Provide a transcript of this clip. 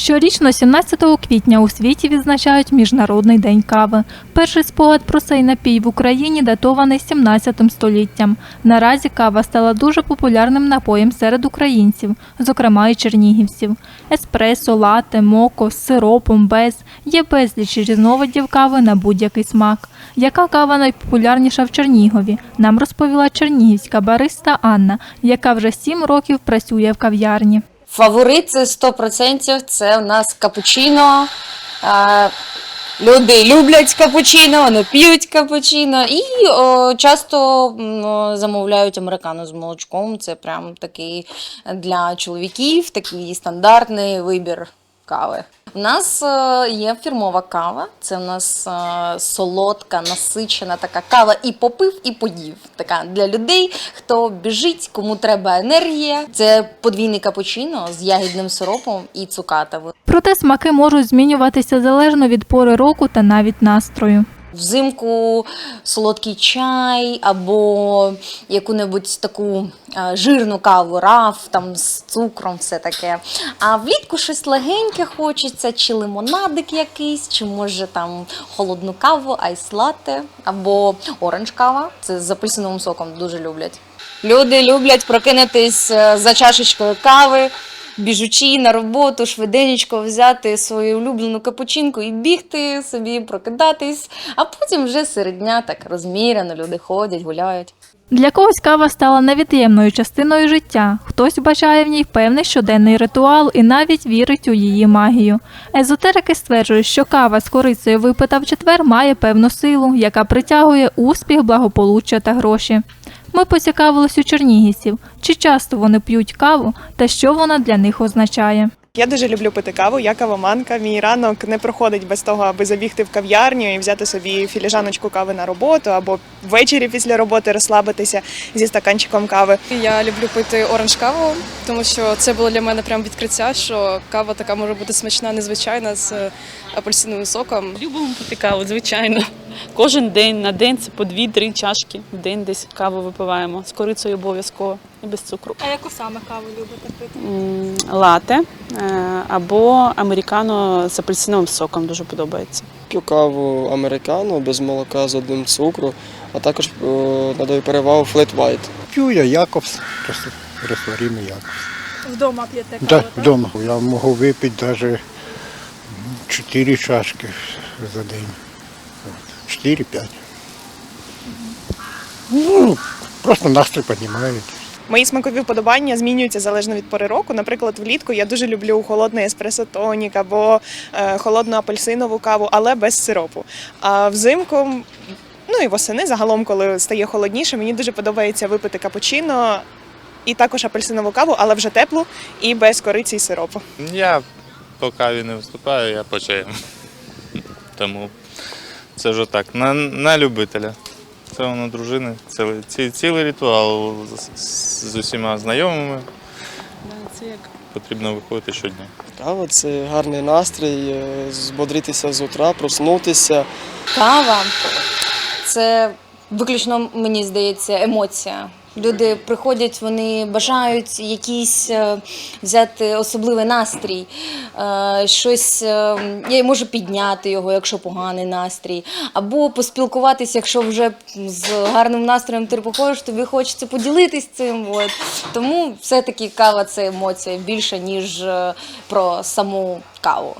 Щорічно, 17 квітня, у світі відзначають Міжнародний день кави. Перший спогад про цей напій в Україні датований 17 століттям. Наразі кава стала дуже популярним напоєм серед українців, зокрема і чернігівців. Еспресо, лате, моко, з сиропом, без є безліч різновидів кави на будь-який смак. Яка кава найпопулярніша в Чернігові? Нам розповіла чернігівська бариста Анна, яка вже 7 років працює в кав'ярні. Фаворит це 100% це у нас капучино. Люди люблять капучино, вони п'ють капучино і о, часто о, замовляють американо з молочком. Це прям такий для чоловіків, такий стандартний вибір кави. У нас е, є фірмова кава. Це у нас е, солодка, насичена така кава і попив, і подів. Така для людей, хто біжить, кому треба енергія. Це подвійний капучино з ягідним сиропом і цукатами. Проте смаки можуть змінюватися залежно від пори року та навіть настрою. Взимку солодкий чай або яку-небудь таку жирну каву, раф там з цукром, все таке. А влітку щось легеньке хочеться, чи лимонадик якийсь, чи може там холодну каву, айс-латте, або оранж кава. Це з апельсиновим соком дуже люблять. Люди люблять прокинутись е, за чашечкою кави. Біжучи на роботу, швиденечко взяти свою улюблену капучинку і бігти собі, прокидатись, а потім вже серед дня так розмірено, люди ходять, гуляють. Для когось кава стала невід'ємною частиною життя. Хтось бажає в ній певний щоденний ритуал і навіть вірить у її магію. Езотерики стверджують, що кава з корицею випита в четвер має певну силу, яка притягує успіх, благополуччя та гроші. Ми поцікавились у чернігівців, чи часто вони п'ють каву та що вона для них означає. Я дуже люблю пити каву, я кавоманка. Мій ранок не проходить без того, аби забігти в кав'ярню і взяти собі філіжаночку кави на роботу, або ввечері після роботи розслабитися зі стаканчиком кави. Я люблю пити оранж каву, тому що це було для мене прям відкриття, що кава така може бути смачна, незвичайна з апельсиновим соком. Любимо пити каву, звичайно. Кожен день на день це по 2-3 чашки в день десь каву випиваємо. З корицею обов'язково і без цукру. А яку саме каву любите пити? Лате е, або американо з апельсиновим соком дуже подобається. П'ю каву американо без молока з одним цукру, а також е, надаю перевагу флет white. П'ю я Якобс, просто растворимый Якобс. Вдома п'єте Да, дома. Я можу випити навіть 4 чашки за день. От, 4-5. Ну, просто настрій піднімають. Мої смакові вподобання змінюються залежно від пори року. Наприклад, влітку я дуже люблю холодний еспресо тонік або е, холодну апельсинову каву, але без сиропу. А взимку, ну і восени загалом, коли стає холодніше, мені дуже подобається випити капучино і також апельсинову каву, але вже теплу і без кориці і сиропу. Я по каві не виступаю, я по чаям. Тому це вже так, на, на любителя. Це воно дружини, цілий, ці- цілий ритуал з, з усіма знайомими. Це як Потрібно виходити щодня. Кава це гарний настрій, е, збодритися з утра, проснутися. Кава це виключно, мені здається, емоція. Люди приходять, вони бажають якийсь е, взяти особливий настрій, е, щось е, я можу підняти його, якщо поганий настрій, або поспілкуватися, якщо вже з гарним настроєм ти приходиш, тобі хочеться поділитись цим. От. Тому все-таки кава це емоція більше, ніж про саму каву.